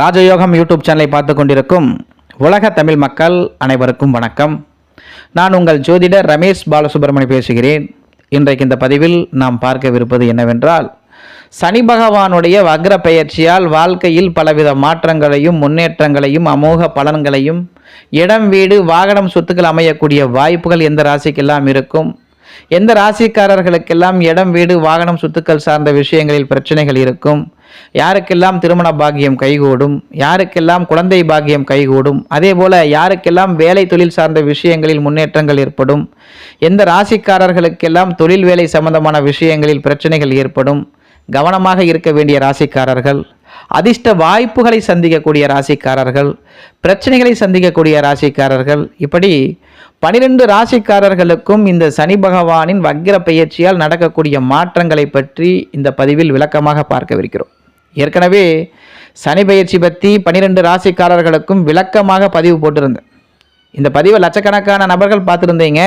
ராஜயோகம் யூடியூப் சேனலை பார்த்து கொண்டிருக்கும் உலக தமிழ் மக்கள் அனைவருக்கும் வணக்கம். நான் உங்கள் ஜோதிடர் ரமேஷ் பாலசுப்ரமணி பேசுகிறேன். இன்றைக்கு இந்த பதிவில் நாம் பார்க்கவிருப்பது என்னவென்றால் சனி பகவானுடைய வக்ர பெயர்ச்சியால் வாழ்க்கையில் பலவித மாற்றங்களையும் முன்னேற்றங்களையும் அமோக பலன்களையும் இடம் வீடு வாகனம் சொத்துக்கள் அமையக்கூடிய வாய்ப்புகள் எந்த ராசிக்கெல்லாம் இருக்கும்? எந்த ராசிக்காரர்களுக்கெல்லாம் இடம் வீடு வாகனம் சொத்துக்கள் சார்ந்த விஷயங்களில் பிரச்சனைகள் இருக்கும்? யாருக்கெல்லாம் திருமண பாக்கியம் கைகூடும் யாருக்கெல்லாம் குழந்தை பாக்கியம் கைகூடும் அதே போல யாருக்கெல்லாம் வேலை தொழில் சார்ந்த விஷயங்களில் முன்னேற்றங்கள் ஏற்படும் எந்த ராசிக்காரர்களுக்கெல்லாம் தொழில் வேலை சம்பந்தமான விஷயங்களில் பிரச்சனைகள் ஏற்படும் கவனமாக இருக்க வேண்டிய ராசிக்காரர்கள் அதிர்ஷ்ட வாய்ப்புகளை சந்திக்கக்கூடிய ராசிக்காரர்கள் பிரச்சனைகளை சந்திக்கக்கூடிய ராசிக்காரர்கள் இப்படி பனிரெண்டு ராசிக்காரர்களுக்கும் இந்த சனி பகவானின் வக்கிர பயிற்சியால் நடக்கக்கூடிய மாற்றங்களை பற்றி இந்த பதிவில் விளக்கமாக பார்க்கவிருக்கிறோம். ஏற்கனவே சனி பயிற்சி பற்றி பனிரெண்டு ராசிக்காரர்களுக்கும் விளக்கமாக பதிவு போட்டிருந்தேன். இந்த பதிவை லட்சக்கணக்கான நபர்கள் பார்த்துருந்தீங்க.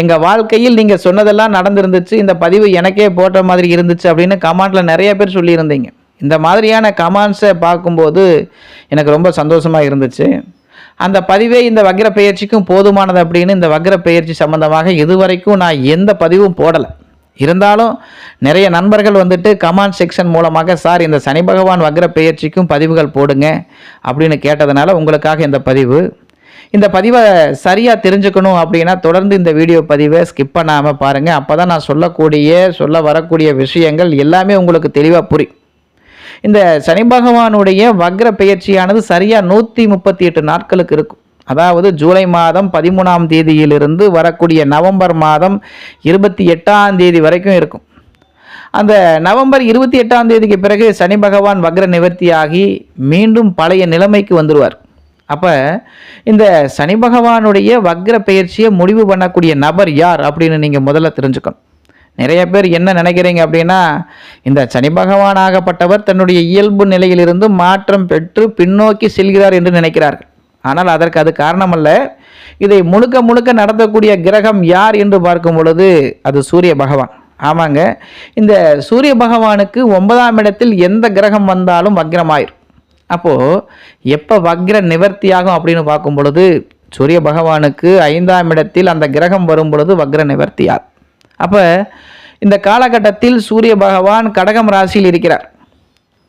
எங்கள் வாழ்க்கையில் நீங்கள் சொன்னதெல்லாம் நடந்திருந்துச்சு. இந்த பதிவு எனக்கே போட்ட மாதிரி இருந்துச்சு அப்படின்னு கமெண்ட்டில் நிறைய பேர் சொல்லியிருந்தீங்க. இந்த மாதிரியான கமெண்ட்ஸை பார்க்கும்போது எனக்கு ரொம்ப சந்தோஷமாக இருந்துச்சு. அந்த பதிவே இந்த வக்ர பெயர்ச்சிக்கும் போதுமானது அப்படின்னு இந்த வக்ர பெயர்ச்சி சம்பந்தமாக இதுவரைக்கும் நான் எந்த பதிவும் போடலை. இருந்தாலும் நிறைய நண்பர்கள் வந்துட்டு கமெண்ட் செக்ஷன் மூலமாக சார் இந்த சனி பகவான் வக்ர பெயர்ச்சிக்கும் பதிவுகள் போடுங்க அப்படின்னு கேட்டதுனால உங்களுக்காக இந்த பதிவு. இந்த பதிவை சரியாக தெரிஞ்சுக்கணும் அப்படின்னா தொடர்ந்து இந்த வீடியோ பதிவை ஸ்கிப் பண்ணாமல் பாருங்கள் அப்போ தான் நான் சொல்லக்கூடிய சொல்ல வரக்கூடிய விஷயங்கள் எல்லாமே உங்களுக்கு தெளிவாக புரியும். இந்த சனி பகவானுடைய வக்ர பெயர்ச்சியானது சரியாக நூற்றி முப்பத்தி எட்டு நாட்களுக்கு இருக்கும். அதாவது ஜூலை மாதம் பதிமூணாம் தேதியிலிருந்து வரக்கூடிய நவம்பர் மாதம் இருபத்தி எட்டாம் தேதி வரைக்கும் இருக்கும். அந்த நவம்பர் இருபத்தி எட்டாம் தேதிக்கு பிறகு சனி பகவான் வக்ர நிவர்த்தியாகி மீண்டும் பழைய நிலைமைக்கு வந்துடுவார் அப்போ இந்த சனி பகவானுடைய வக்ர பெயர்ச்சியை முடிவு பண்ணக்கூடிய நபர் யார் அப்படின்னு நீங்கள் முதல்ல தெரிஞ்சுக்கணும். நிறைய பேர் என்ன நினைக்கிறீங்க அப்படின்னா இந்த சனி பகவானாகப்பட்டவர் தன்னுடைய இயல்பு நிலையிலிருந்து மாற்றம் பெற்று பின்னோக்கி செல்கிறார் என்று நினைக்கிறார்கள். ஆனால் அதற்கு அது காரணமல்ல. இதை முழுக்க முழுக்க நடத்தக்கூடிய கிரகம் யார் என்று பார்க்கும் பொழுது அது சூரிய பகவான். ஆமாங்க. இந்த சூரிய பகவானுக்கு ஒன்பதாம் இடத்தில் எந்த கிரகம் வந்தாலும் வக்ரமாயிரும். அப்போது எப்போ வக்ர நிவர்த்தியாகும் அப்படின்னு பார்க்கும் பொழுது சூரிய பகவானுக்கு ஐந்தாம் இடத்தில் அந்த கிரகம் வரும் பொழுது வக்ர நிவர்த்தியாகும். அப்போ இந்த காலகட்டத்தில் சூரிய பகவான் கடகம் ராசியில் இருக்கிறார்.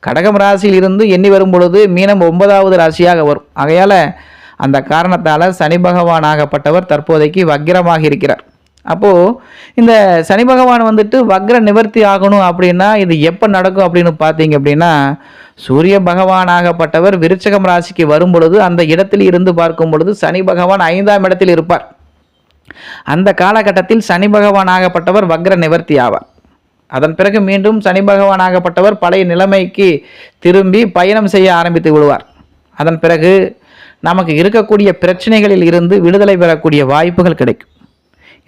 கடகம் ராசியில் இருந்து எண்ணி வரும் பொழுது மீனம் ஒன்பதாவது ராசியாக வரும். ஆகையால் அந்த காரணத்தால் சனி பகவான் ஆகப்பட்டவர் தற்போதைக்கு வக்கிரமாக இருக்கிறார். அப்போது இந்த சனி பகவான் வந்துட்டு வக்ர நிவர்த்தி ஆகணும் அப்படின்னா இது எப்போ நடக்கும் அப்படின்னு பார்த்தீங்க அப்படின்னா சூரிய பகவான் ஆகப்பட்டவர் விருச்சகம் ராசிக்கு வரும் பொழுது அந்த இடத்தில் இருந்து பார்க்கும் பொழுது சனி பகவான் ஐந்தாம் இடத்தில் இருப்பார். அந்த காலகட்டத்தில் சனி பகவான் ஆகப்பட்டவர் வக்ர நிவர்த்தி ஆவார். அதன் பிறகு மீண்டும் சனி பகவான் ஆகப்பட்டவர் பழைய நிலைமைக்கு திரும்பி பயணம் செய்ய ஆரம்பித்து விடுவார். அதன் பிறகு நமக்கு இருக்கக்கூடிய பிரச்சனைகளில் இருந்து விடுதலை பெறக்கூடிய வாய்ப்புகள் கிடைக்கும்.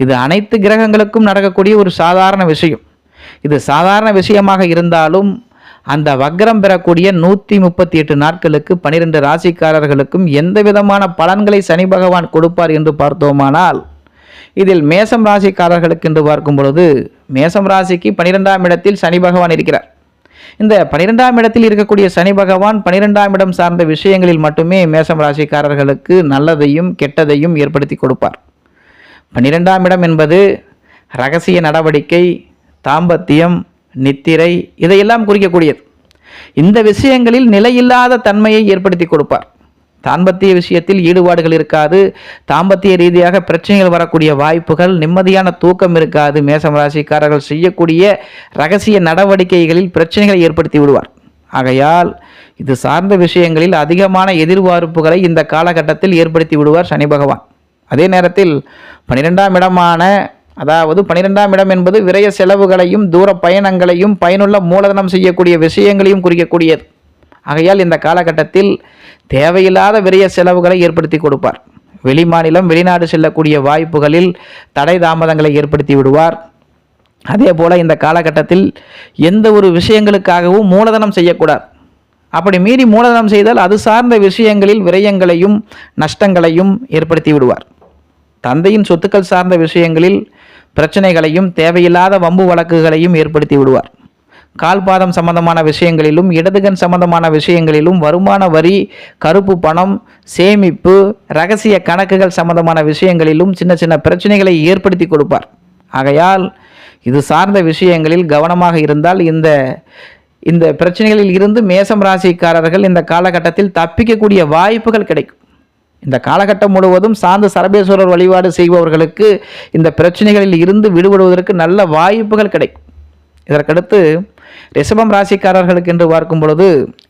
இது அனைத்து கிரகங்களுக்கும் நடக்கக்கூடிய ஒரு சாதாரண விஷயம். இது சாதாரண விஷயமாக இருந்தாலும் அந்த வக்ரம் பெறக்கூடிய நூற்றி முப்பத்தி எட்டு நாட்களுக்கு பனிரெண்டு ராசிக்காரர்களுக்கும் எந்த விதமான பலன்களை சனி பகவான் கொடுப்பார் என்று பார்த்தோமானால் இதில் மேசம் ராசிக்காரர்களுக்கு என்று பார்க்கும் பொழுது மேசம் ராசிக்கு பனிரெண்டாம் இடத்தில் சனி பகவான் இருக்கிறார். இந்த பனிரெண்டாம் இடத்தில் இருக்கக்கூடிய சனி பகவான் பனிரெண்டாம் இடம் சார்ந்த விஷயங்களில் மட்டுமே மேசம் ராசிக்காரர்களுக்கு நல்லதையும் கெட்டதையும் ஏற்படுத்தி கொடுப்பார். பன்னிரெண்டாம் இடம் என்பது ரகசிய நடவடிக்கை தாம்பத்தியம் நித்திரை இதையெல்லாம் குறிக்கக்கூடியது. இந்த விஷயங்களில் நிலையில்லாத தன்மையை ஏற்படுத்தி கொடுப்பார். தாம்பத்திய விஷயத்தில் ஈடுபாடுகள் இருக்காது. தாம்பத்திய ரீதியாக பிரச்சனைகள் வரக்கூடிய வாய்ப்புகள் நிம்மதியான தூக்கம் இருக்காது. மேசம் ராசிக்காரர்கள் செய்யக்கூடிய ரகசிய நடவடிக்கைகளில் பிரச்சனைகளை ஏற்படுத்தி விடுவார். ஆகையால் இது சார்ந்த விஷயங்களில் அதிகமான எதிர்பார்ப்புகளை இந்த காலகட்டத்தில் ஏற்படுத்தி விடுவார் சனி பகவான். அதே நேரத்தில் பனிரெண்டாம் இடமான அதாவது பனிரெண்டாம் இடம் என்பது விரய செலவுகளையும் தூர பயணங்களையும் பயனுள்ள மூலதனம் செய்யக்கூடிய விஷயங்களையும் குறிக்கக்கூடியது. ஆகையால் இந்த காலகட்டத்தில் தேவையில்லாத விரய செலவுகளை ஏற்படுத்தி கொடுப்பார். வெளிமாநிலம் வெளிநாடு செல்லக்கூடிய வாய்ப்புகளில் தடை தாமதங்களை ஏற்படுத்தி விடுவார். அதே போல் இந்த காலகட்டத்தில் எந்த ஒரு விஷயங்களுக்காகவும் மூலதனம் செய்யக்கூடாது. அப்படி மீறி மூலதனம் செய்தால் அது சார்ந்த விஷயங்களில் விரயங்களையும் நஷ்டங்களையும் ஏற்படுத்தி விடுவார். தந்தையின் சொத்துக்கள் சார்ந்த விஷயங்களில் பிரச்சனைகளையும் தேவையில்லாத வம்பு வழக்குகளையும் ஏற்படுத்தி விடுவார். கால்பாதம் சம்பந்தமான விஷயங்களிலும் இடதுகண் சம்பந்தமான விஷயங்களிலும் வருமான வரி கருப்பு பணம் சேமிப்பு ரகசிய கணக்குகள் சம்பந்தமான விஷயங்களிலும் சின்ன சின்ன பிரச்சனைகளை ஏற்படுத்தி கொடுப்பார். ஆகையால் இது சார்ந்த விஷயங்களில் கவனமாக இருந்தால் இந்த இந்த பிரச்சனைகளில் இருந்து மேசம் ராசிக்காரர்கள் இந்த காலகட்டத்தில் தப்பிக்கக்கூடிய வாய்ப்புகள் கிடைக்கும். இந்த காலகட்டம் முழுவதும் சார்ந்த சரபேஸ்வரர் வழிபாடு செய்பவர்களுக்கு இந்த பிரச்சனைகளில் இருந்து விடுபடுவதற்கு நல்ல வாய்ப்புகள் கிடைக்கும். இதற்கடுத்து ரிஷபம் ராசிக்காரர்களுக்கு என்று பார்க்கும் பொழுது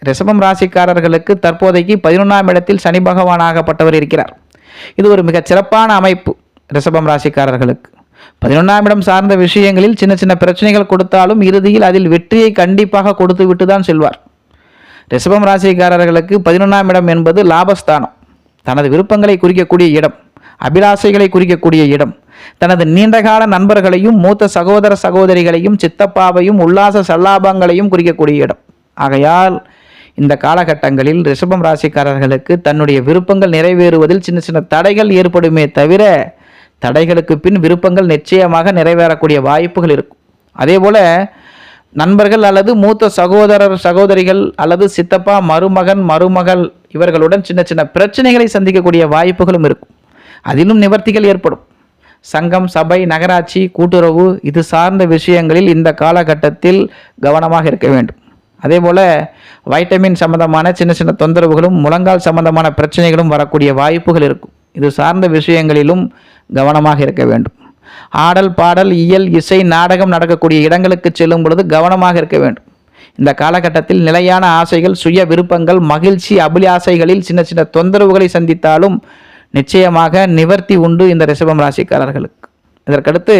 ரிஷபம் ராசிக்காரர்களுக்கு தற்போதைக்கு பதினொன்றாம் இடத்தில் சனி பகவானாகப்பட்டவர் இருக்கிறார். இது ஒரு மிகச் சிறப்பான அமைப்பு ரிஷபம் ராசிக்காரர்களுக்கு. பதினொன்றாம் இடம் சார்ந்த விஷயங்களில் சின்ன சின்ன பிரச்சனைகள் கொடுத்தாலும் இறுதியில் அதில் வெற்றியை கண்டிப்பாக கொடுத்து விட்டு தான் செல்வார். ரிஷபம் ராசிக்காரர்களுக்கு பதினொன்றாம் இடம் என்பது லாபஸ்தானம். தனது விருப்பங்களை குறிக்கக்கூடிய இடம். அபிலாசைகளை குறிக்கக்கூடிய இடம். தனது நீண்டகால நண்பர்களையும் மூத்த சகோதர சகோதரிகளையும் சித்தப்பாவையும் உல்லாச சல்லாபங்களையும் குறிக்கக்கூடிய இடம். ஆகையால் இந்த காலகட்டங்களில் ரிஷபம் ராசிக்காரர்களுக்கு தன்னுடைய விருப்பங்கள் நிறைவேறுவதில் சின்ன சின்ன தடைகள் ஏற்படுமே தவிர தடைகளுக்கு பின் விருப்பங்கள் நிச்சயமாக நிறைவேறக்கூடிய வாய்ப்புகள் இருக்கும். அதே போல நண்பர்கள் அல்லது மூத்த சகோதரர் சகோதரிகள் அல்லது சித்தப்பா மருமகன் மருமகள் இவர்களுடன் சின்ன சின்ன பிரச்சனைகளை சந்திக்கக்கூடிய வாய்ப்புகளும் இருக்கும். அதிலும் நிவர்த்திகள் ஏற்படும். சங்கம் சபை நகராட்சி கூட்டுறவு இது சார்ந்த விஷயங்களில் இந்த காலகட்டத்தில் கவனமாக இருக்க வேண்டும். அதே போல் வைட்டமின் சம்பந்தமான சின்ன சின்ன தொந்தரவுகளும் முழங்கால் சம்பந்தமான பிரச்சனைகளும் வரக்கூடிய வாய்ப்புகள் இருக்கும். இது சார்ந்த விஷயங்களிலும் கவனமாக இருக்க வேண்டும். ஆடல் பாடல் இயல் இசை நாடகம் நடக்கக்கூடிய இடங்களுக்கு செல்லும் பொழுது கவனமாக இருக்க வேண்டும். இந்த காலகட்டத்தில் நிலையான ஆசைகள் சுய விருப்பங்கள் மகிழ்ச்சி அபிலாசைகளில் சின்ன சின்ன தொந்தரவுகளை சந்தித்தாலும் நிச்சயமாக நிவர்த்தி உண்டு இந்த ரிஷபம் ராசிக்காரர்களுக்கு. இதற்கடுத்து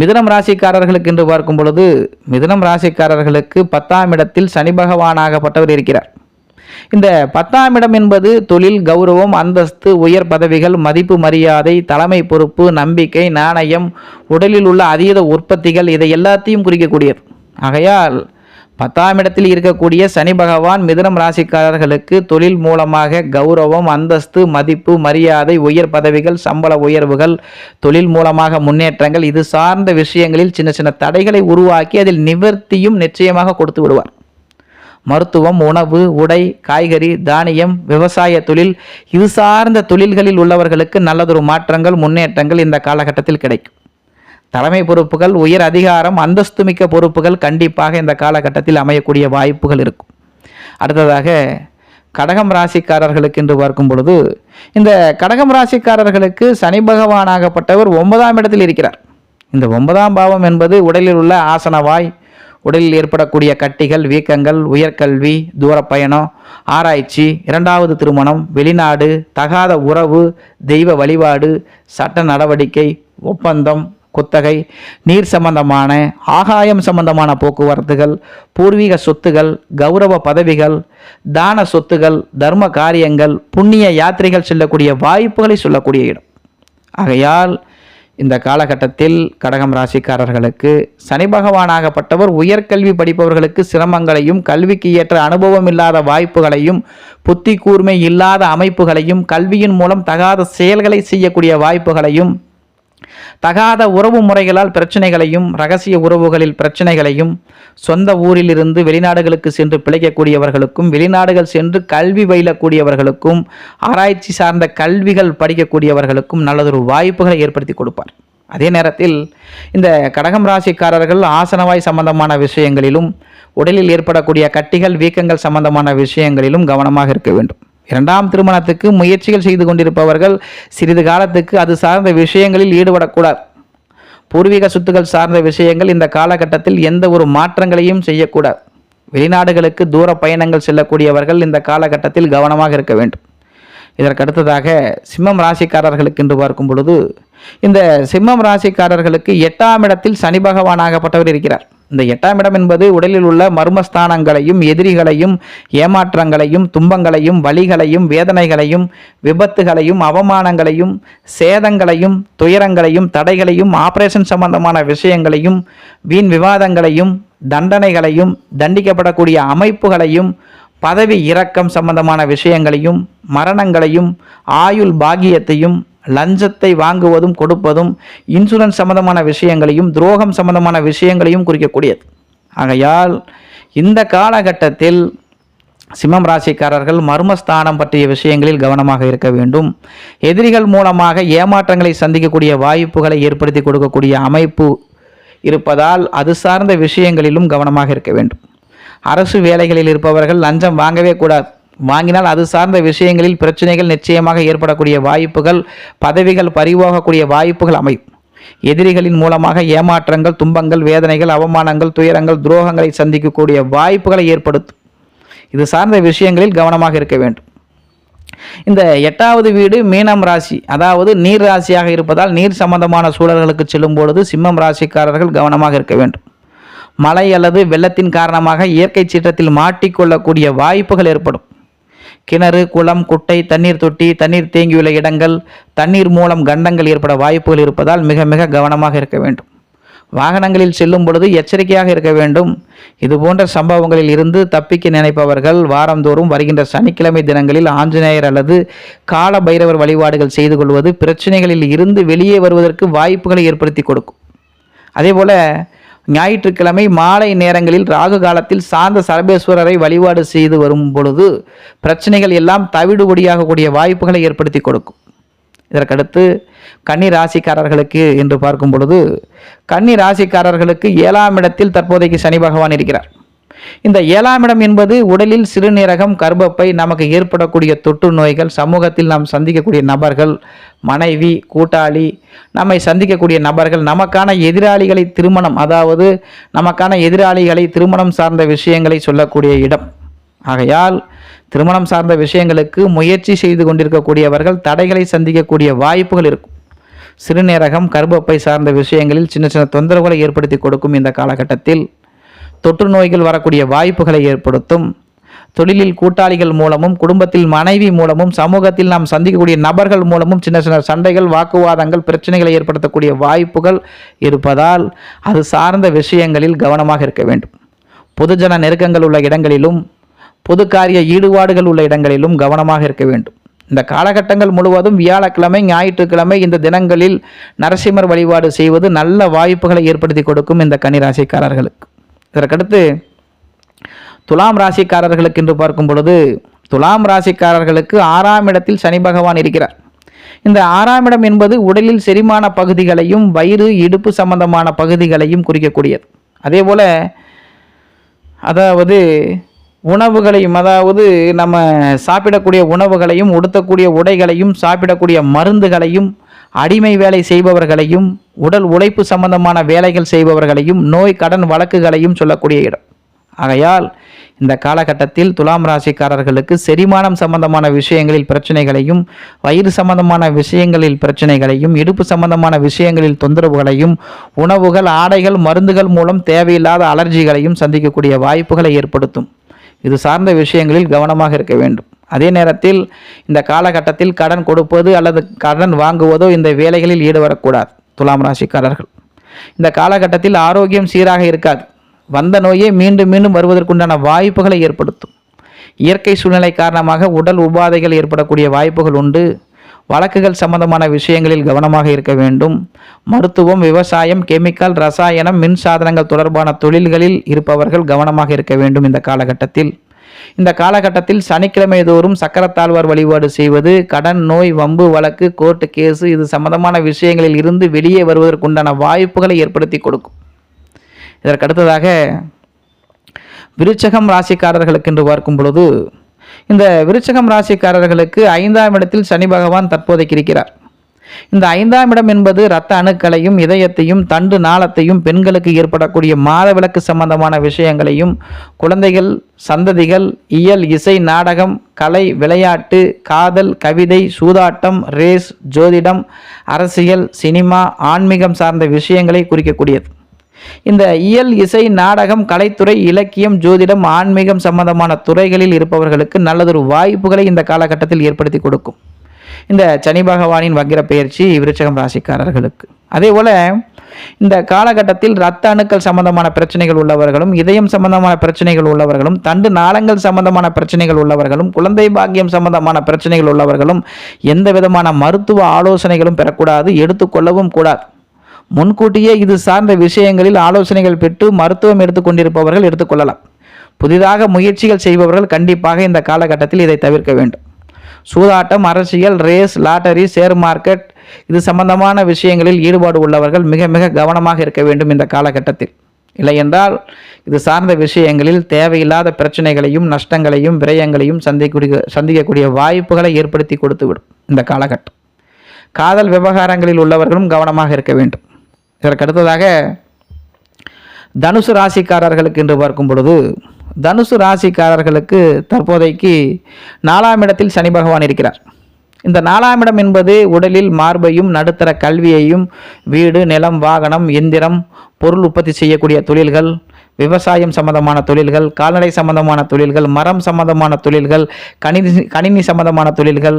மிதுனம் ராசிக்காரர்களுக்கு என்று பார்க்கும் பொழுது மிதுனம் ராசிக்காரர்களுக்கு பத்தாம் இடத்தில் சனி பகவானாகப்பட்டவர் இருக்கிறார். இந்த பத்தாம் இடம் என்பது தொழில் கௌரவம் அந்தஸ்து உயர் பதவிகள் மதிப்பு மரியாதை தலைமை பொறுப்பு நம்பிக்கை நாணயம் உடலில் உள்ள அதீத உற்பத்திகள் இதை எல்லாத்தையும் குறிக்கக்கூடியது. ஆகையால் பத்தாம் இடத்தில் இருக்கக்கூடிய சனி பகவான் மிதுனம் ராசிக்காரர்களுக்கு தொழில் மூலமாக கௌரவம் அந்தஸ்து மதிப்பு மரியாதை உயர் பதவிகள் சம்பள உயர்வுகள் தொழில் மூலமாக முன்னேற்றங்கள் இது சார்ந்த விஷயங்களில் சின்ன சின்ன தடைகளை உருவாக்கி அதில் நிவர்த்தியும் நிச்சயமாக கொடுத்து விடுவார். மருத்துவம் உணவு உடை காய்கறி தானியம் விவசாய தொழில் இது சார்ந்த தொழில்களில் உள்ளவர்களுக்கு நல்லதொரு மாற்றங்கள் முன்னேற்றங்கள் இந்த காலகட்டத்தில் கிடைக்கும். தலைமை பொறுப்புகள் உயர் அதிகாரம் அந்தஸ்துமிக்க பொறுப்புகள் கண்டிப்பாக இந்த காலகட்டத்தில் அமையக்கூடிய வாய்ப்புகள் இருக்கும். அடுத்ததாக கடகம் ராசிக்காரர்களுக்கு என்று பார்க்கும் பொழுது இந்த கடகம் ராசிக்காரர்களுக்கு சனி பகவானாகப்பட்டவர் ஒன்பதாம் இடத்தில் இருக்கிறார். இந்த ஒன்பதாம் பாவம் என்பது உடலில் உள்ள ஆசனவாய் உடலில் ஏற்படக்கூடிய கட்டிகள் வீக்கங்கள் உயர்கல்வி தூரப்பயணம் ஆராய்ச்சி இரண்டாவது திருமணம் வெளிநாடு தகாத உறவு தெய்வ வழிபாடு சட்ட நடவடிக்கை ஒப்பந்தம் குத்தகை நீர் சம்பந்தமான ஆகாயம் சம்பந்தமான போக்குவரத்துகள் பூர்வீக சொத்துகள் கௌரவ பதவிகள் தான சொத்துகள் தர்ம காரியங்கள் புண்ணிய யாத்திரைகள் செல்லக்கூடிய வாய்ப்புகளை சொல்லக்கூடிய இடம். ஆகையால் இந்த காலகட்டத்தில் கடகம் ராசிக்காரர்களுக்கு சனி பகவானாகப்பட்டவர் உயர்கல்வி படிப்பவர்களுக்கு சிரமங்களையும் கல்விக்கு ஏற்ற அனுபவம் இல்லாத வாய்ப்புகளையும் புத்தி கூர்மை இல்லாத அமைப்புகளையும் கல்வியின் மூலம் தகாத செயல்களை செய்யக்கூடிய வாய்ப்புகளையும் தகாத உறவு முறைகளால் பிரச்சனைகளையும் ரகசிய உறவுகளில் பிரச்சனைகளையும் சொந்த ஊரிலிருந்து வெளிநாடுகளுக்கு சென்று பிழைக்கக்கூடியவர்களுக்கும் வெளிநாடுகள் சென்று கல்வி பயிலக்கூடியவர்களுக்கும் ஆராய்ச்சி சார்ந்த கல்விகள் படிக்கக்கூடியவர்களுக்கும் நல்லதொரு வாய்ப்புகளை ஏற்படுத்தி கொடுப்பார். அதே நேரத்தில் இந்த கடகம் ராசிக்காரர்கள் ஆசனவாய் சம்பந்தமான விஷயங்களிலும் உடலில் ஏற்படக்கூடிய கட்டிகள் வீக்கங்கள் சம்பந்தமான விஷயங்களிலும் கவனமாக இருக்க வேண்டும். இரண்டாம் திருமணத்துக்கு முயற்சிகள் செய்து கொண்டிருப்பவர்கள் சிறிது காலத்துக்கு அது சார்ந்த விஷயங்களில் ஈடுபடக்கூடாது. பூர்வீக சொத்துக்கள் சார்ந்த விஷயங்கள் இந்த காலகட்டத்தில் எந்த ஒரு மாற்றங்களையும் செய்யக்கூடாது. வெளிநாடுகளுக்கு தூர பயணங்கள் செல்லக்கூடியவர்கள் இந்த காலகட்டத்தில் கவனமாக இருக்க வேண்டும். இதற்கடுத்ததாக சிம்மம் ராசிக்காரர்களுக்கு என்று பார்க்கும் பொழுது இந்த சிம்மம் ராசிக்காரர்களுக்கு எட்டாம் இடத்தில் சனி பகவானாகப்பட்டவர் இருக்கிறார். இந்த எட்டாம் இடம் என்பது உடலில் உள்ள மர்மஸ்தானங்களையும் எதிரிகளையும் ஏமாற்றங்களையும் துன்பங்களையும் வலிகளையும் வேதனைகளையும் விபத்துகளையும் அவமானங்களையும் சேதங்களையும் துயரங்களையும் தடைகளையும் ஆபரேஷன் சம்பந்தமான விஷயங்களையும் வீண் விவாதங்களையும் தண்டனைகளையும் தண்டிக்கப்படக்கூடிய அமைப்புகளையும் பதவி இறக்கம் சம்பந்தமான விஷயங்களையும் மரணங்களையும் ஆயுள் பாகியத்தையும் லஞ்சத்தை வாங்குவதும் கொடுப்பதும் இன்சூரன்ஸ் சம்பந்தமான விஷயங்களையும் துரோகம் சம்பந்தமான விஷயங்களையும் குறிக்கக்கூடியது. ஆகையால் இந்த காலகட்டத்தில் சிம்மம் ராசிக்காரர்கள் மர்மஸ்தானம் பற்றிய விஷயங்களில் கவனமாக இருக்க வேண்டும். எதிரிகள் மூலமாக ஏமாற்றங்களை சந்திக்கக்கூடிய வாய்ப்புகளை ஏற்படுத்தி கொடுக்கக்கூடிய அமைப்பு இருப்பதால் அது சார்ந்த விஷயங்களிலும் கவனமாக இருக்க வேண்டும். அரசு வேலைகளில் இருப்பவர்கள் லஞ்சம் வாங்கவே கூடாது. வாங்கினால் அது சார்ந்த விஷயங்களில் பிரச்சனைகள் நிச்சயமாக ஏற்படக்கூடிய வாய்ப்புகள் பதவிகள் பறிவாகக்கூடிய வாய்ப்புகள் அமையும். எதிரிகளின் மூலமாக ஏமாற்றங்கள் துன்பங்கள் வேதனைகள் அவமானங்கள் துயரங்கள் துரோகங்களை சந்திக்கக்கூடிய வாய்ப்புகளை ஏற்படுத்தும். இது சார்ந்த விஷயங்களில் கவனமாக இருக்க வேண்டும். இந்த எட்டாவது வீடு மீனம் ராசி. அதாவது நீர் ராசியாக இருப்பதால் நீர் சம்பந்தமான சூழல்களுக்கு செல்லும் பொழுது சிம்மம் ராசிக்காரர்கள் கவனமாக இருக்க வேண்டும். மழை அல்லது வெள்ளத்தின் காரணமாக இயற்கை சீற்றத்தில் மாட்டிக்கொள்ளக்கூடிய வாய்ப்புகள் ஏற்படும். கிணறு குளம் குட்டை தண்ணீர் தொட்டி தண்ணீர் தேங்கியுள்ள இடங்கள் தண்ணீர் மூலம் கண்டங்கள் ஏற்பட வாய்ப்புகள் இருப்பதால் மிக மிக கவனமாக இருக்க வேண்டும். வாகனங்களில் செல்லும் பொழுது எச்சரிக்கையாக இருக்க வேண்டும். இது போன்ற சம்பவங்களில் இருந்து தப்பிக்க நினைப்பவர்கள் வாரந்தோறும் வருகின்ற சனிக்கிழமை தினங்களில் ஆஞ்சநேயர் அல்லது கால பைரவர் வழிபாடுகள் செய்து கொள்வது பிரச்சனைகளில் இருந்து வெளியே வருவதற்கு வாய்ப்புகளை ஏற்படுத்தி கொடுக்கும். அதே போல் ஞாயிற்றுக்கிழமை மாலை நேரங்களில் ராகு காலத்தில் சாந்த சரபேஸ்வரரை வழிபாடு செய்து வரும் பொழுது பிரச்சனைகள் எல்லாம் தவிடுபடியாகக்கூடிய வாய்ப்புகளை ஏற்படுத்தி கொடுக்கும். இதற்கடுத்து கன்னி ராசிக்காரர்களுக்கு என்று பார்க்கும் பொழுது கன்னி ராசிக்காரர்களுக்கு ஏழாம் இடத்தில் தற்போதைக்கு சனி பகவான் இருக்கிறார். இந்த ஏழாம் இடம் என்பது உடலில் சிறுநீரகம் கர்ப்பப்பை நமக்கு ஏற்படக்கூடிய தொற்று நோய்கள் சமூகத்தில் நாம் சந்திக்கக்கூடிய நபர்கள் மனைவி கூட்டாளி நம்மை சந்திக்கக்கூடிய நபர்கள் நமக்கான எதிராளிகளை திருமணம் அதாவது நமக்கான எதிராளிகளை திருமணம் சார்ந்த விஷயங்களை சொல்லக்கூடிய இடம். ஆகையால் திருமணம் சார்ந்த விஷயங்களுக்கு முயற்சி செய்து கொண்டிருக்கக்கூடியவர்கள் தடைகளை சந்திக்கக்கூடிய வாய்ப்புகள் இருக்கும். சிறுநீரகம் கர்ப்பப்பை சார்ந்த விஷயங்களில் சின்ன சின்ன தொந்தரவுகளை ஏற்படுத்தி கொடுக்கும் இந்த காலகட்டத்தில் தொற்று நோய்கள் வரக்கூடிய வாய்ப்புகளை ஏற்படுத்தும். தொழிலில் கூட்டாளிகள் மூலமும் குடும்பத்தில் மனைவி மூலமும் சமூகத்தில் நாம் சந்திக்கக்கூடிய நபர்கள் மூலமும் சின்ன சின்ன சண்டைகள் வாக்குவாதங்கள் பிரச்சனைகளை ஏற்படுத்தக்கூடிய வாய்ப்புகள் இருப்பதால் அது சார்ந்த விஷயங்களில் கவனமாக இருக்க வேண்டும். பொதுஜன நெருக்கங்கள் உள்ள இடங்களிலும் பொது காரிய ஈடுபாடுகள் உள்ள இடங்களிலும் கவனமாக இருக்க வேண்டும். இந்த காலகட்டங்கள் முழுவதும் வியாழக்கிழமை ஞாயிற்றுக்கிழமை இந்த தினங்களில் நரசிம்மர் வழிபாடு செய்வது நல்ல வாய்ப்புகளை ஏற்படுத்தி கொடுக்கும் இந்த கன்னிராசிக்காரர்களுக்கு. இதற்கடுத்து துலாம் ராசிக்காரர்களுக்கு என்று பார்க்கும் பொழுது துலாம் ராசிக்காரர்களுக்கு ஆறாம் இடத்தில் சனி பகவான் இருக்கிறார். இந்த ஆறாம் இடம் என்பது உடலில் செரிமான பகுதிகளையும் வயிறு இடுப்பு சம்பந்தமான பகுதிகளையும் குறிக்கக்கூடியது. அதே போல் அதாவது உணவுகளையும் அதாவது நம்ம சாப்பிடக்கூடிய உணவுகளையும் உடுத்தக்கூடிய உடைகளையும் சாப்பிடக்கூடிய மருந்துகளையும் அடிமை வேலை செய்பவர்களையும் உடல் உழைப்பு சம்பந்தமான வேலைகள் செய்பவர்களையும் நோய் கடன் வழக்குகளையும் சொல்லக்கூடிய இடம். ஆகையால் இந்த காலகட்டத்தில் துலாம் ராசிக்காரர்களுக்கு செரிமானம் சம்பந்தமான விஷயங்களில் பிரச்சனைகளையும் வயிறு சம்பந்தமான விஷயங்களில் பிரச்சனைகளையும் இடுப்பு சம்பந்தமான விஷயங்களில் தொந்தரவுகளையும் உணவுகள் ஆடைகள் மருந்துகள் மூலம் தேவையில்லாத அலர்ஜிகளையும் சந்திக்கக்கூடிய வாய்ப்புகளை ஏற்படுத்தும். இது சார்ந்த விஷயங்களில் கவனமாக இருக்க வேண்டும். அதே நேரத்தில் இந்த காலகட்டத்தில் கடன் கொடுப்பது அல்லது கடன் வாங்குவதோ இந்த வேலைகளில் ஈடுபடக்கூடாது. துலாம் ராசிக்காரர்கள். இந்த காலகட்டத்தில் ஆரோக்கியம் சீராக இருக்காது. வந்த நோயே மீண்டும் மீண்டும் வருவதற்குண்டான வாய்ப்புகளை ஏற்படுத்தும். இயற்கை சூழ்நிலை காரணமாக உடல் உபாதைகள் ஏற்படக்கூடிய வாய்ப்புகள் உண்டு. வழக்குகள் சம்பந்தமான விஷயங்களில் கவனமாக இருக்க வேண்டும். மருத்துவம் விவசாயம் கெமிக்கல் ரசாயனம் மின் சாதனங்கள் தொடர்பான தொழில்களில் இருப்பவர்கள் கவனமாக இருக்க வேண்டும் இந்த காலகட்டத்தில். இந்த காலகட்டத்தில் சனிக்கிழமை தோறும் சக்கரத்தாழ்வார் வழிபாடு செய்வது கடன் நோய் வம்பு வழக்கு கோர்ட்டு கேஸு இது சம்பந்தமான விஷயங்களில் இருந்து வெளியே வருவதற்குண்டான வாய்ப்புகளை ஏற்படுத்தி கொடுக்கும். இதற்கடுத்ததாக விருச்சகம் ராசிக்காரர்களுக்கு என்று பார்க்கும் பொழுது இந்த விருச்சகம் ராசிக்காரர்களுக்கு ஐந்தாம் இடத்தில் சனி பகவான் தற்போதைக்கு இருக்கிறார். இந்த ஐந்தாம் இடம் என்பது இரத்த அணுக்களையும் இதயத்தையும் தண்டு நாளத்தையும் பெண்களுக்கு ஏற்படக்கூடிய மாதவிலக்கு சம்பந்தமான விஷயங்களையும் குழந்தைகள் சந்ததிகள் இயல் இசை நாடகம் கலை விளையாட்டு காதல் கவிதை சூதாட்டம் ரேஸ் ஜோதிடம் அரசியல் சினிமா ஆன்மீகம் சார்ந்த விஷயங்களை குறிக்கக்கூடியது. இந்த இயல் இசை நாடகம் கலைத்துறை இலக்கியம் ஜோதிடம் ஆன்மீகம் சம்பந்தமான துறைகளில் இருப்பவர்களுக்கு நல்லதொரு வாய்ப்புகளை இந்த காலகட்டத்தில் ஏற்படுத்தி கொடுக்கும். இந்த சனி பகவானின் வக்கிர பயிற்சி விருச்சகம் ராசிக்காரர்களுக்கு. அதே போல இந்த காலகட்டத்தில் இரத்த அணுக்கள் சம்பந்தமான பிரச்சனைகள் உள்ளவர்களும் இதயம் சம்பந்தமான பிரச்சனைகள் உள்ளவர்களும் தண்டு நாளங்கள் சம்பந்தமான பிரச்சனைகள் உள்ளவர்களும் குழந்தை பாக்கியம் சம்பந்தமான பிரச்சனைகள் உள்ளவர்களும் எந்த விதமான மருத்துவ ஆலோசனைகளும் பெறக்கூடாது எடுத்துக்கொள்ளவும் கூடாது. முன்கூட்டியே இது சார்ந்த விஷயங்களில் ஆலோசனைகள் பெற்று மருத்துவம் எடுத்துக்கொண்டிருப்பவர்கள் எடுத்துக்கொள்ளலாம் புதிதாக முயற்சிகள் செய்பவர்கள் கண்டிப்பாக இந்த காலகட்டத்தில் இதை தவிர்க்க வேண்டும். சூதாட்டம் அரசியல் ரேஸ் லாட்டரி ஷேர் மார்க்கெட் இது சம்பந்தமான விஷயங்களில் ஈடுபாடு உள்ளவர்கள் மிக மிக கவனமாக இருக்க வேண்டும் இந்த காலகட்டத்தில். இல்லையென்றால் இது சார்ந்த விஷயங்களில் தேவையில்லாத பிரச்சனைகளையும் நஷ்டங்களையும் விரயங்களையும் சந்திக்கூடிய சந்திக்கக்கூடிய வாய்ப்புகளை ஏற்படுத்தி கொடுத்துவிடும் இந்த காலகட்டம். காதல் விவகாரங்களில் உள்ளவர்களும் கவனமாக இருக்க வேண்டும். இதற்கு அடுத்ததாக தனுசு ராசிக்காரர்களுக்கு என்று பார்க்கும் பொழுது தனுசு ராசிக்காரர்களுக்கு தற்போதைக்கு நாலாம் இடத்தில் சனி பகவான் இருக்கிறார். இந்த நாலாம் இடம் என்பது உடலில் மார்பையும் நடுத்தர கல்வியையும் வீடு நிலம் வாகனம் எந்திரம் பொருள் உற்பத்தி செய்யக்கூடிய தொழில்கள் விவசாயம் சம்பந்தமான தொழில்கள் கால்நடை சம்பந்தமான தொழில்கள் மரம் சம்பந்தமான தொழில்கள் கணினி கணினி சம்பந்தமான தொழில்கள்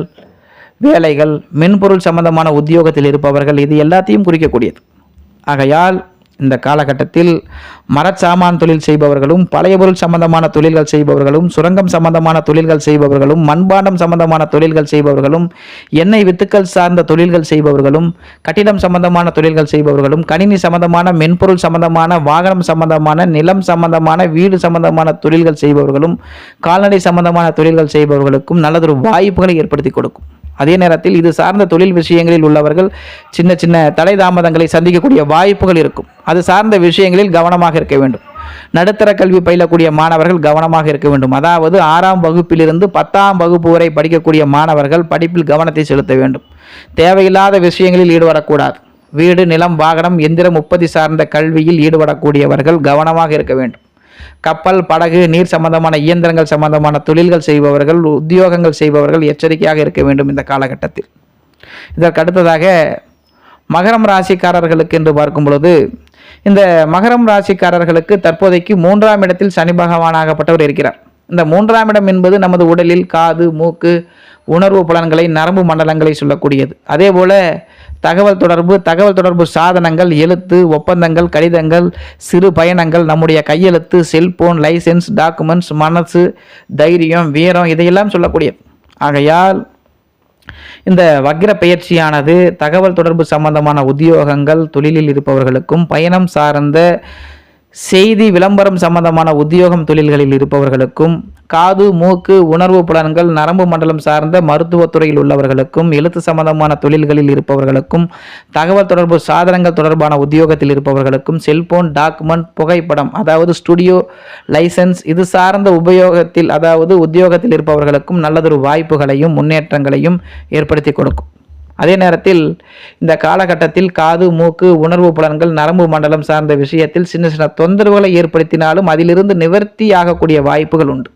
வேலைகள் மென்பொருள் சம்பந்தமான உத்தியோகத்தில் இருப்பவர்கள் இது எல்லாத்தையும் குறிக்கக்கூடியது. ஆகையால் இந்த காலகட்டத்தில் மரச்சாமான் தொழில் செய்பவர்களும் பழைய பொருள் சம்பந்தமான தொழில்கள் செய்பவர்களும் சுரங்கம் சம்பந்தமான தொழில்கள் செய்பவர்களும் மண்பாண்டம் சம்பந்தமான தொழில்கள் செய்பவர்களும் எண்ணெய் வித்துக்கள் சார்ந்த தொழில்கள் செய்பவர்களும் கட்டிடம் சம்பந்தமான தொழில்கள் செய்பவர்களும் கணினி சம்பந்தமான மென்பொருள் சம்பந்தமான வாகனம் சம்பந்தமான நிலம் சம்பந்தமான வீடு சம்பந்தமான தொழில்கள் செய்பவர்களும் கால்நடை சம்பந்தமான தொழில்கள் செய்பவர்களுக்கும் நல்லதொரு வாய்ப்புகளை ஏற்படுத்தி கொடுக்கும். அதே நேரத்தில் இது சார்ந்த தொழில் விஷயங்களில் உள்ளவர்கள் சின்ன சின்ன தடை தாமதங்களை சந்திக்கக்கூடிய வாய்ப்புகள் இருக்கும். அது சார்ந்த விஷயங்களில் கவனமாக இருக்க வேண்டும். நடுத்தர கல்வி பயிலக்கூடிய மாணவர்கள் கவனமாக இருக்க வேண்டும். அதாவது ஆறாம் வகுப்பிலிருந்து பத்தாம் வகுப்பு வரை படிக்கக்கூடிய மாணவர்கள் படிப்பில் கவனத்தை செலுத்த வேண்டும். தேவையில்லாத விஷயங்களில் ஈடுபடக்கூடாது. வீடு நிலம் வாகனம் எந்திரம் உற்பத்தி சார்ந்த கல்வியில் ஈடுபடக்கூடியவர்கள் கவனமாக இருக்க வேண்டும். கப்பல் படகு நீர் சம்பந்தமான இயந்திரங்கள் சம்பந்தமான தொழில்கள் செய்பவர்கள் உத்தியோகங்கள் செய்பவர்கள் எச்சரிக்கையாக இருக்க வேண்டும் இந்த காலகட்டத்தில். இதற்கு அடுத்ததாக மகரம் ராசிக்காரர்களுக்கு என்று பார்க்கும் பொழுது இந்த மகரம் ராசிக்காரர்களுக்கு தற்போதைக்கு மூன்றாம் இடத்தில் சனி பகவானாகப்பட்டவர் இருக்கிறார். இந்த மூன்றாம் இடம் என்பது நமது உடலில் காது மூக்கு உணர்வு புலன்களை நரம்பு மண்டலங்களை சொல்லக்கூடியது. அதே போல தகவல் தொடர்பு தகவல் தொடர்பு சாதனங்கள் எழுத்து ஒப்பந்தங்கள் கடிதங்கள் சிறு பயணங்கள் நம்முடைய கையெழுத்து செல்போன் லைசென்ஸ் டாக்குமெண்ட்ஸ் மனசு தைரியம் வீரம் இதையெல்லாம் சொல்லக்கூடியது. ஆகையால் இந்த வக்ர பயிற்சியானது தகவல் தொடர்பு சம்பந்தமான உத்தியோகங்கள் தொழிலில் இருப்பவர்களுக்கும் பயணம் சார்ந்த செய்தி விளம்பரம் சம்பந்தமான உத்தியோகம் தொழில்களில் இருப்பவர்களுக்கும் காது மூக்கு உணர்வு புலன்கள் நரம்பு மண்டலம் சார்ந்த மருத்துவத்துறையில் உள்ளவர்களுக்கும் எழுத்து சம்பந்தமான தொழில்களில் இருப்பவர்களுக்கும் தகவல் தொடர்பு சாதனங்கள் தொடர்பான உத்தியோகத்தில் இருப்பவர்களுக்கும் செல்போன் டாக்குமெண்ட் புகைப்படம் அதாவது ஸ்டுடியோ லைசன்ஸ் இது சார்ந்த உபயோகத்தில் அதாவது உத்தியோகத்தில் இருப்பவர்களுக்கும் நல்லதொரு வாய்ப்புகளையும் முன்னேற்றங்களையும் ஏற்படுத்தி கொடுக்கும். அதே நேரத்தில் இந்த காலகட்டத்தில் காது மூக்கு உணர்வு புலன்கள் நரம்பு மண்டலம் சார்ந்த விஷயத்தில் சின்ன சின்ன தொந்தரவுகளை ஏற்படுத்தினாலும் அதிலிருந்து நிவர்த்தி ஆகக்கூடிய வாய்ப்புகள் உண்டு.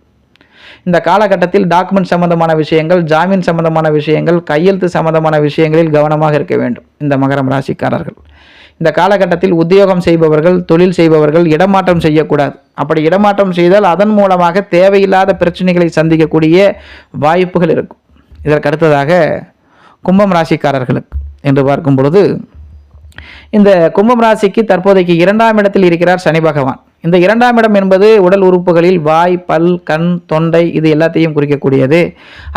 இந்த காலகட்டத்தில் டாக்குமெண்ட் சம்பந்தமான விஷயங்கள் ஜாமீன் சம்பந்தமான விஷயங்கள் கையெழுத்து சம்பந்தமான விஷயங்களில் கவனமாக இருக்க வேண்டும். இந்த மகரம் ராசிக்காரர்கள். இந்த காலகட்டத்தில் உத்தியோகம் செய்பவர்கள் தொழில் செய்பவர்கள் இடமாற்றம் செய்யக்கூடாது. அப்படி இடமாற்றம் செய்தால் அதன் மூலமாக தேவையில்லாத பிரச்சனைகளை சந்திக்கக்கூடிய வாய்ப்புகள் இருக்கும். இதற்கு அடுத்ததாக கும்பம் ராசிக்காரர்களுக்கு என்று பார்க்கும் பொழுது இந்த கும்பம் ராசிக்கு தற்போதைக்கு இரண்டாம் இடத்தில் இருக்கிறார் சனி பகவான். இந்த இரண்டாம் இடம் என்பது உடல் உறுப்புகளில் வாய் பல் கண் தொண்டை இது எல்லாத்தையும் குறிக்கக்கூடியது.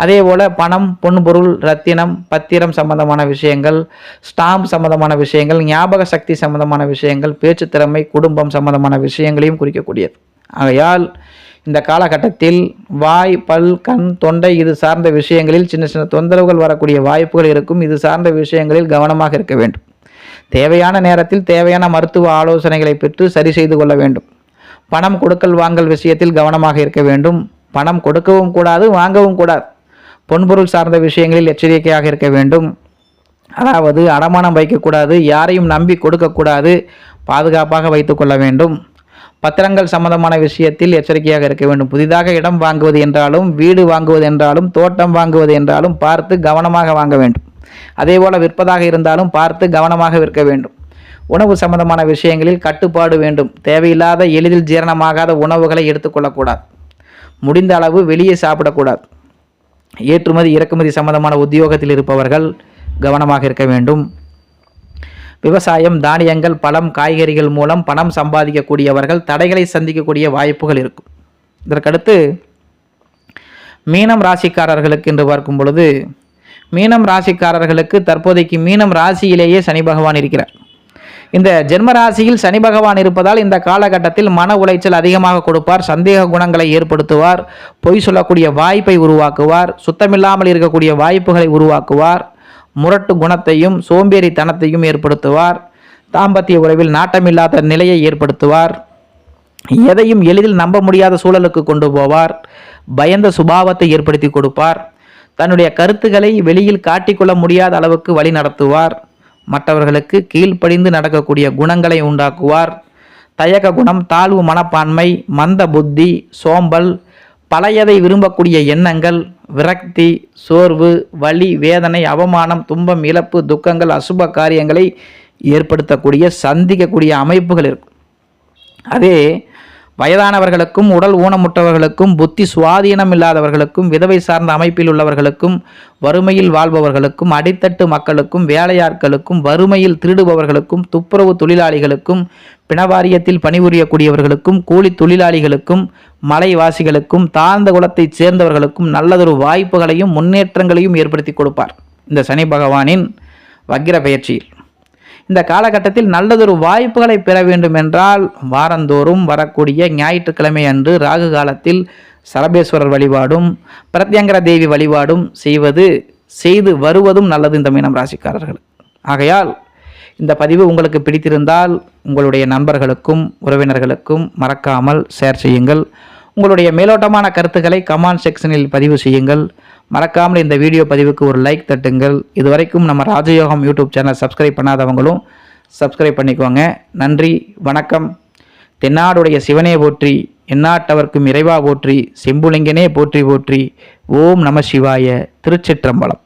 அதே போல் பணம் பொன்பொருள் ரத்தினம் பத்திரம் சம்பந்தமான விஷயங்கள் ஸ்டாம்ப் சம்பந்தமான விஷயங்கள் ஞாபக சக்தி சம்பந்தமான விஷயங்கள் பேச்சு திறமை குடும்பம் சம்பந்தமான விஷயங்களையும் குறிக்கக்கூடியது. ஆகையால் இந்த காலகட்டத்தில் வாய் பல் கண் தொண்டை இது சார்ந்த விஷயங்களில் சின்ன சின்ன தொந்தரவுகள் வரக்கூடிய வாய்ப்புகள் இருக்கும். இது சார்ந்த விஷயங்களில் கவனமாக இருக்க வேண்டும். தேவையான நேரத்தில் தேவையான மருத்துவ ஆலோசனைகளை பெற்று சரி செய்து கொள்ள வேண்டும். பணம் கொடுக்கல் வாங்கல் விஷயத்தில் கவனமாக இருக்க வேண்டும். பணம் கொடுக்கவும் கூடாது வாங்கவும் கூடாது. பொன்பொருள் சார்ந்த விஷயங்களில் எச்சரிக்கையாக இருக்க வேண்டும். அதாவது அடமானம் வைக்கக்கூடாது யாரையும் நம்பி கொடுக்கக்கூடாது பாதுகாப்பாக வைத்துக்கொள்ள வேண்டும். பத்திரங்கள் சம்பந்தமான விஷயத்தில் எச்சரிக்கையாக இருக்க வேண்டும். புதிதாக இடம் வாங்குவது என்றாலும் வீடு வாங்குவது என்றாலும் தோட்டம் வாங்குவது என்றாலும் பார்த்து கவனமாக வாங்க வேண்டும். அதேபோல விற்பதாக இருந்தாலும் பார்த்து கவனமாக விற்க வேண்டும். உணவு சம்பந்தமான விஷயங்களில் கட்டுப்பாடு வேண்டும். தேவையில்லாத எளிதில் ஜீரணமாகாத உணவுகளை எடுத்துக்கொள்ளக்கூடாது முடிந்த அளவு வெளியே சாப்பிடக்கூடாது. ஏற்றுமதி இறக்குமதி சம்பந்தமான உத்தியோகத்தில் இருப்பவர்கள் கவனமாக இருக்க வேண்டும். விவசாயம் தானியங்கள் பழம் காய்கறிகள் மூலம் பணம் சம்பாதிக்கக்கூடியவர்கள் தடைகளை சந்திக்கக்கூடிய வாய்ப்புகள் இருக்கும். இதற்கடுத்து மீனம் ராசிக்காரர்களுக்கு என்று பார்க்கும் பொழுது மீனம் ராசிக்காரர்களுக்கு தற்போதைக்கு மீனம் ராசியிலேயே சனி பகவான் இருக்கிறார். இந்த ஜென்மராசியில் சனி பகவான் இருப்பதால் இந்த காலகட்டத்தில் மன உளைச்சல் அதிகமாக கொடுப்பார் சந்தேக குணங்களை ஏற்படுத்துவார் பொய் சொல்லக்கூடிய வாய்ப்பை உருவாக்குவார் சுத்தமில்லாமல் இருக்கக்கூடிய வாய்ப்புகளை உருவாக்குவார் முரட்டு குணத்தையும் சோம்பேறித்தனத்தையும் ஏற்படுத்துவார். தாம்பத்திய உறவில் நாட்டமில்லாத நிலையை ஏற்படுத்துவார். எதையும் எளிதில் நம்ப முடியாத சூழலுக்கு கொண்டு போவார். பயந்த சுபாவத்தை ஏற்படுத்தி கொடுப்பார். தன்னுடைய கருத்துக்களை வெளியில் காட்டிக்கொள்ள முடியாத அளவுக்கு வழி நடத்துவார். மற்றவர்களுக்கு கீழ்ப்படிந்து நடக்கக்கூடிய குணங்களை உண்டாக்குவார். தயக்க குணம் தாழ்வு மனப்பான்மை மந்த புத்தி சோம்பல் பழையதை விரும்பக்கூடிய எண்ணங்கள் விரக்தி சோர்வு வலி வேதனை அவமானம் துன்பம் இழப்பு துக்கங்கள் அசுப காரியங்களை ஏற்படுத்தக்கூடிய சந்திக்கக்கூடிய அமைப்புகள் இருக்கும். அதே வயதானவர்களுக்கும் உடல் ஊனமுற்றவர்களுக்கும் புத்தி சுவாதீனம் இல்லாதவர்களுக்கும் விதவை சார்ந்த அமைப்பில் உள்ளவர்களுக்கும் வறுமையில் வாழ்பவர்களுக்கும் அடித்தட்டு மக்களுக்கும் வேலையாட்களுக்கும் வறுமையில் திருடுபவர்களுக்கும் துப்புரவு தொழிலாளிகளுக்கும் பிணவாரியத்தில் பணிபுரியக்கூடியவர்களுக்கும் கூலி தொழிலாளிகளுக்கும் மலைவாசிகளுக்கும் தாழ்ந்த குலத்தைச் சேர்ந்தவர்களுக்கும் நல்லதொரு வாய்ப்புகளையும் முன்னேற்றங்களையும் ஏற்படுத்தி கொடுப்பார். இந்த சனி பகவானின் வக்கிர பயிற்சியில் இந்த காலகட்டத்தில் நல்லதொரு வாய்ப்புகளை பெற வேண்டும் என்றால் வாரந்தோறும் வரக்கூடிய ஞாயிற்றுக்கிழமை அன்று ராகு காலத்தில் சரபேஸ்வரர் வழிபாடும் பிரத்யங்கர தேவி வழிபாடும் செய்வது செய்து வருவதும் நல்லது இந்த மீனம் ராசிக்காரர்கள். ஆகையால் இந்த பதிவு உங்களுக்கு பிடித்திருந்தால் உங்களுடைய நண்பர்களுக்கும் உறவினர்களுக்கும் மறக்காமல் ஷேர் செய்யுங்கள். உங்களுடைய மேலோட்டமான கருத்துக்களை கமெண்ட் செக்ஷனில் பதிவு செய்யுங்கள். மறக்காமல் இந்த வீடியோ பதிவுக்கு ஒரு லைக் தட்டுங்கள். இதுவரைக்கும் நம்ம ராஜயோகம் யூடியூப் சேனல் சப்ஸ்கிரைப் பண்ணாதவங்களும் சப்ஸ்கிரைப் பண்ணிக்கோங்க. நன்றி வணக்கம். தென்னாடுடைய சிவனே போற்றி எந்நாட்டவர்க்கும் இறைவா போற்றி செம்புலிங்கனே போற்றி போற்றி ஓம் நம சிவாய திருச்சிற்றம்பலம்.